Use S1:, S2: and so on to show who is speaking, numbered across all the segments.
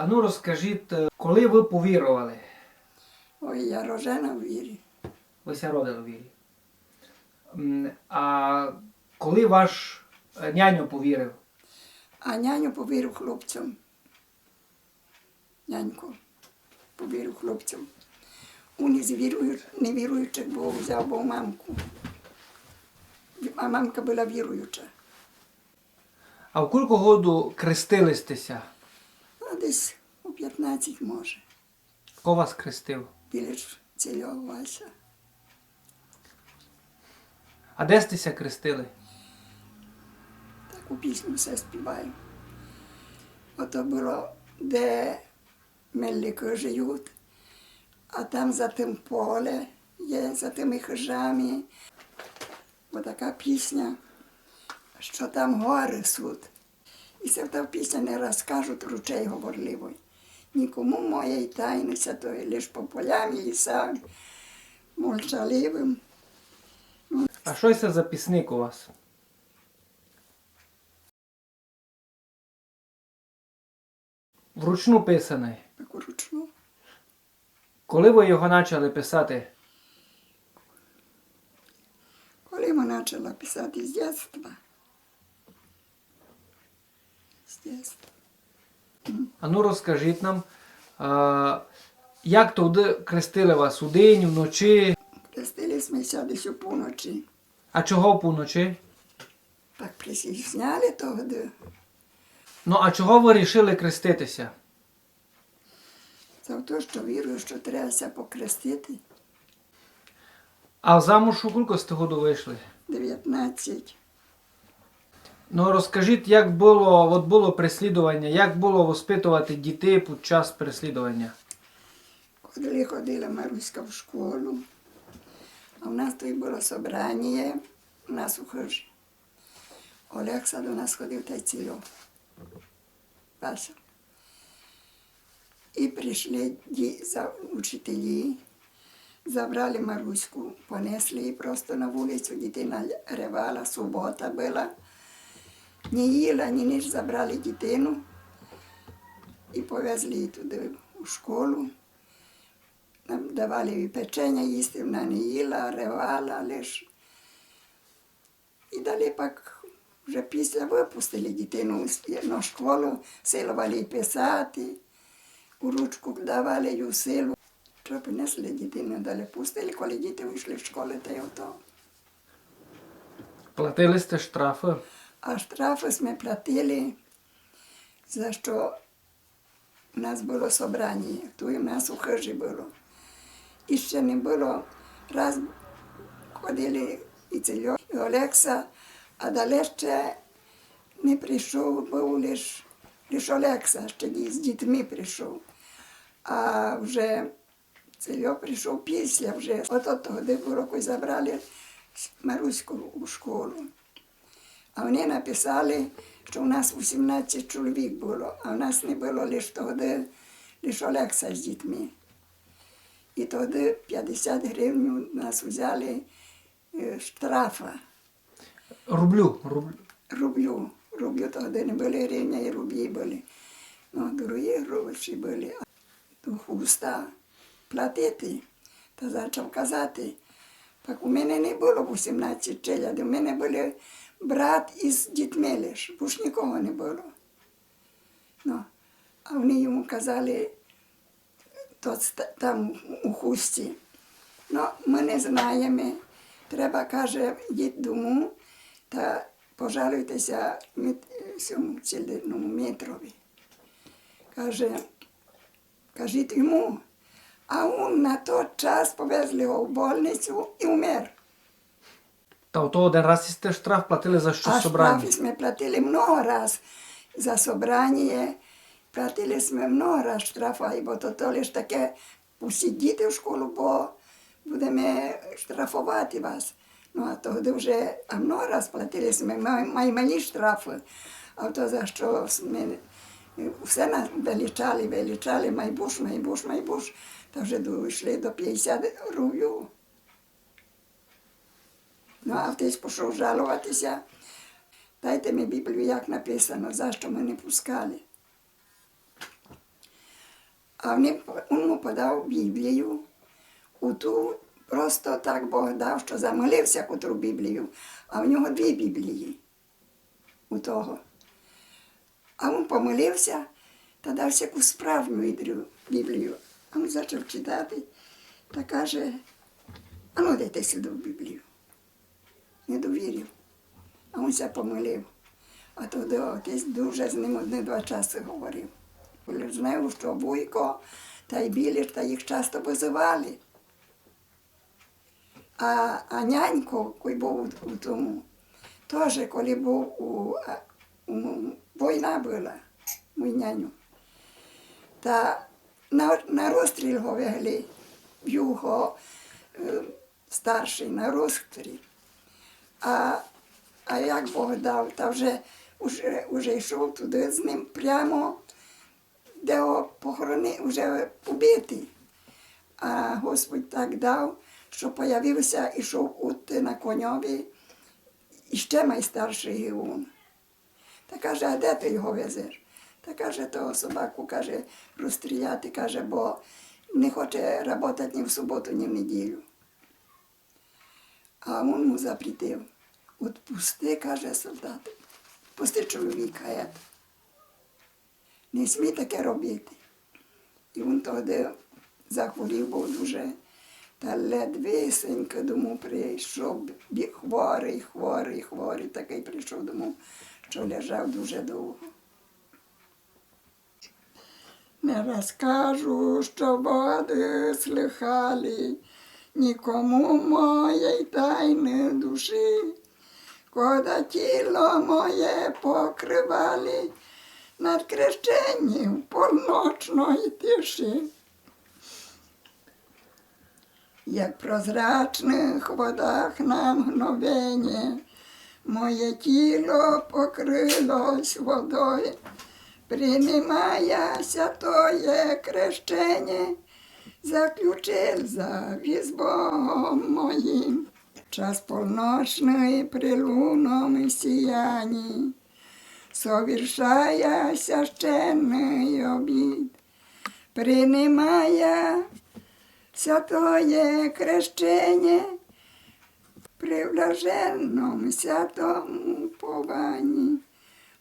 S1: А ну розкажіть, е, коли ви повірували?
S2: Ой, я рожена в вірі.
S1: Ви ся родили у вірі. А коли ваш е, няню повірив?
S2: А няню повірив хлопцям. Нянько повірив хлопцям. Віруюч- невіруючих був, взяв був мамку. А мамка була віруюча.
S1: А в кілька году крестилистеся?
S2: Десь у 15 може.
S1: Хто вас крестив?
S2: Біля цілього Вася.
S1: А де стеся крестили?
S2: Таку пісню все співаю. Ото було, де мельники живуть, а там за тим поле є, за тими хижами. Отака пісня, що там гори суд. І це та пісня не розкажуть ручей говорливий. Нікому моєї тайни святої, лиш по полям і лісам, мовчаливим.
S1: А що це за пісник у вас? Вручну писаний.
S2: Таку ручну.
S1: Коли ви його почали писати?
S2: Коли ми почала писати з дитинства.
S1: А ну розкажіть нам, а, як туди крестили вас у день, вночі?
S2: Крестились ми десь у поночі.
S1: А чого поночі?
S2: Так присісняли того,
S1: Ну а чого ви вирішили креститися?
S2: за те, що вірую, що треба покрестити.
S1: А замуж у кілька з того вийшли?
S2: 19.
S1: Ну розкажіть, як було, от було переслідування, як було воспитувати дітей під час переслідування?
S2: Коли ходила Маруська в школу, а в нас тут було собрання, у нас у хижі. Олекса до нас ходив та й цільов. І прийшли учителі, забрали Маруську, понесли її просто на вулицю, дитина ревала, субота була. Не їла, ні ніч забрали дитину і повезли її туди у школу. Нам давали печення їсти, вона не їла, ревала лиш. І далі пак вже після випустили дитину на школу, силували писати, у ручку давали їй силу. Що принесли дитину, далі пустили, коли діти вийшли з школи, та й ото.
S1: Платили сте штрафи?
S2: А штрафи ми платили, за що у нас було собрання, то і в нас у хижі було. І ще не було, раз ходили і Цельо, і Олекса, а далі ще не прийшов, був лише лиш Олекса, ще з дітьми прийшов. А вже Цельо прийшов після вже. От от того року забрали Маруську у школу. А вони написали, що у нас 18 чоловік було, а в нас не було лише тоді, лише Олекса з дітьми. І тоді 50 гривень нас взяли штрафа.
S1: Рублю. рублю.
S2: Рублю. Рублю тоді не були гривня і рублі були. Ну, дорогі гроші були. До хуста платити. Та почав казати. Так у мене не було 18 челядів, у мене були брат із дітьми лише, бо ж нікого не було. Ну, а вони йому казали, то там у хусті. Ну, ми не знаємо. Треба, каже, йдіть дому та пожалуйтеся цьому цілийному метрові. Каже, кажіть йому. А он на той час повезли його в больницю і вмер.
S1: Та ото один раз і сте штраф платили за що
S2: а
S1: собрання.
S2: штрафи ми платили много раз за собрання. Платили ми много раз штрафи, бо то, то лише таке пустіть діти в школу, бо будемо штрафувати вас. Ну, а тоді вже а много раз платили ми май- маймалі штрафи, а то за що ми все нас величали, величали, майбуш, майбуш, майбуш, та вже дійшли до 50 рублів. Ну, а хтось пішов жалуватися. Дайте мені Біблію, як написано, за що ми не пускали. А він йому подав Біблію. У ту просто так Бог дав, що замолився котру Біблію, а в нього дві Біблії у того. А він помолився та дався яку справжню Біблію. А він почав читати та каже, а ну дайте сюди в Біблію. Не довірив. А він ся помилив. А тоді отець дуже з ним одне-два часи говорив. Знав, що Вуйко та й Білір, та їх часто визивали. А, а нянько, який був у, тому, теж, коли був у, у, війна була, мій няню, та на, на розстріл його вегли, його е, старший на розстріл. А, а як Бог дав, та вже, вже, вже йшов туди з ним прямо, де похорони, вже побитий. А Господь так дав, що появився, ішов ути на коньові, і ще найстарший Геон. Та каже, а де ти його везеш? Та каже, того собаку каже, розстріляти, каже, бо не хоче працювати ні в суботу, ні в неділю. А він йому запретив. От пусти, каже солдат, пусти чоловіка. ет. Не смій таке робити. І він тоді захворів був дуже. Та ледвесенько дому прийшов, хворий, хворий, хворий, такий прийшов дому, що лежав дуже довго. Не розкажу, що води слихали, нікому моєї тайни душі, коли тіло моє покривали над крещенням полночної тиші. Як прозрачних водах на мгновення, моє тіло покрилось водою, приймає святоє крещення, заключив завіс Богом моїм. Час полночний при лунном сіянні, совершая священний обід, принимая святое крещення при блаженном святому пованні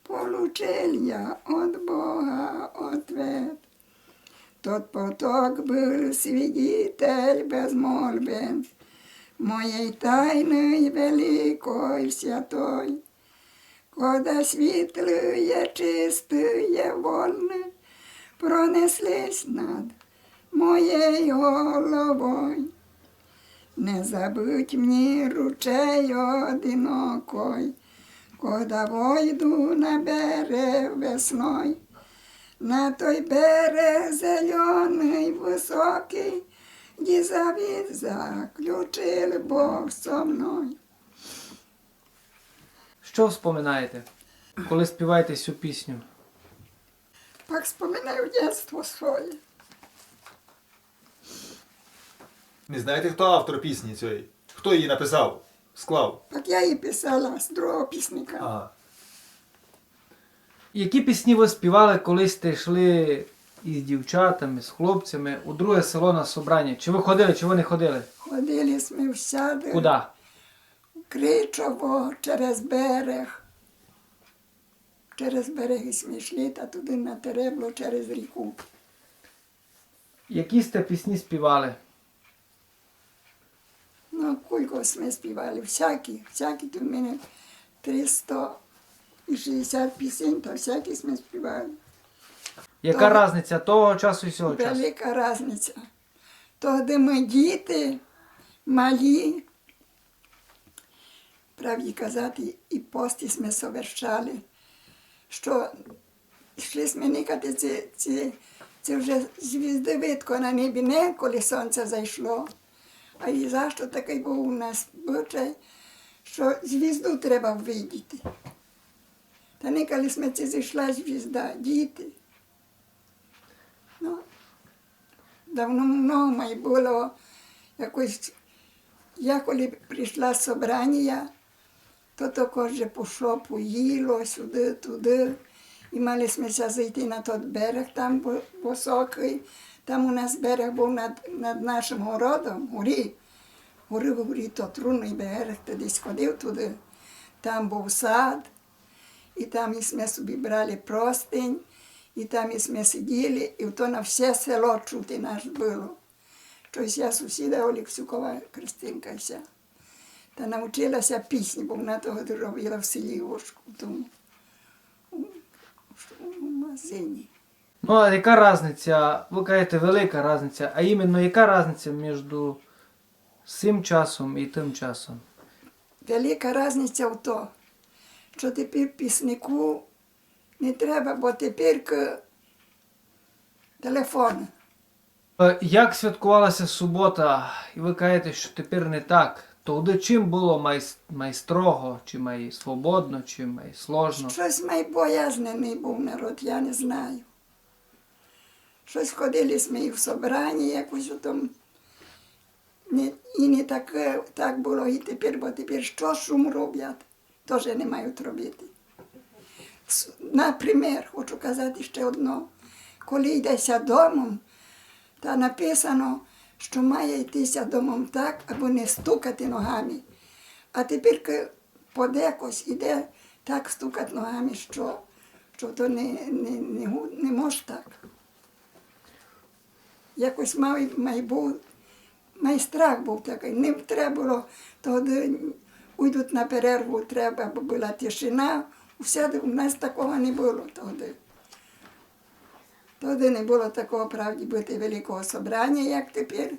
S2: получил я от Бога ответ. Тот поток был свидетель безмолвен моей тайны великой святой, когда светлые, чистые волны пронеслись над моєю головою. Не забудь мені ручей одинокой, коли войду на берег весною. На той берег зелений високий, де завіт заключив Бог со мною.
S1: Що вспоминаєте, коли співаєте цю пісню?
S2: Так споминаю дитинство своє.
S3: Не знаєте, хто автор пісні цієї? Хто її написав? Склав?
S2: Так я її писала з другого пісника.
S3: Ага.
S1: Які пісні ви співали, коли сте йшли із дівчатами, з хлопцями у друге село на собрання? Чи ви ходили, чи ви не ходили?
S2: Ходили ми всяди.
S1: Куди?
S2: Кричово через берег. Через берег і ми йшли, та туди на Теребло через ріку.
S1: Які сте пісні співали?
S2: Ну, кулько ми співали, всякі, всякі, тут в мене 360 пісень, то всякі ми співали.
S1: Яка
S2: Добре.
S1: різниця того часу і цього часу?
S2: Велика різниця. Тоді ми діти, малі, правді казати, і пості ми совершали, що йшли ми никати ці, ці, ці вже звізди видко на небі, не коли сонце зайшло. А і защо такий був у нас звичай, що звізду треба видіти. Та не ми це зійшла звізда, діти. Ну, давно много було якось. Я коли прийшла з собрання, то також пішло, поїло сюди, туди. І мали сміся зайти на той берег, там високий. Там у нас берег був над, над нашим городом, горі. Гори горі, то трудний берег, тоді сходив туди. Там був сад, і там і ми собі брали простинь, і там і ми сиділи, і то на все село чути наш було. Щось я сусіда Олексюкова Христинка вся. Та навчилася пісні, бо вона того робила в селі Ошку, в тому у магазині.
S1: Ну, а яка різниця, ви кажете, велика різниця, а іменно яка різниця між цим часом і тим часом?
S2: Велика різниця в то, що тепер піснику не треба, бо тепер телефон.
S1: Е, Як святкувалася субота, і ви кажете, що тепер не так, тоді чим було май, май строго, чи май свободно, чи май сложно?
S2: Щось майбоязнений був народ, я не знаю. Щось ходили ми і в собранні якось. Не, і не таке, так було і тепер, бо тепер що шум роблять, теж не мають робити. Наприклад, хочу казати ще одно. Коли йдеся домом, та написано, що має йтися домом так, аби не стукати ногами. А тепер подекось іде так стукати ногами, що, що то не, не, не, не може так. Якось май, май був, май страх був такий. Не треба було, тоді уйдуть на перерву, треба, бо була тишина. Все, у нас такого не було тоді. Тоді не було такого правді бути великого собрання, як тепер.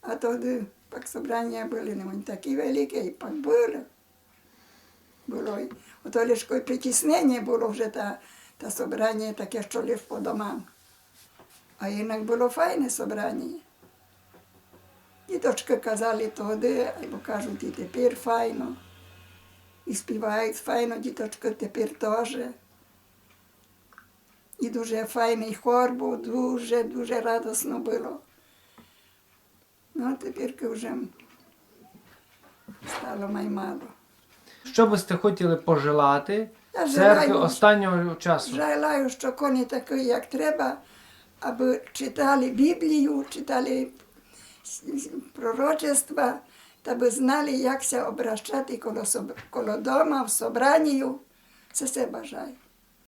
S2: А тоді пак собрання були не такі великі, і пак. Було. і- Ото лише притіснення було вже та, та собрання таке, що лише по домам. А інак було файне собрання. Діточки казали тоді, або кажуть, і тепер файно. І співають файно, діточки тепер теж. І дуже файний хор був, дуже, дуже радосно було. Ну, а тепер вже стало маймало.
S1: Що би сте хотіли пожелати
S2: Я
S1: церкви
S2: желаю,
S1: останнього часу?
S2: Желаю, що коні такі, як треба, аби читали Біблію, читали пророчества, та би знали, як ся обращати коло, коло дома, в собранню. Це все бажаю.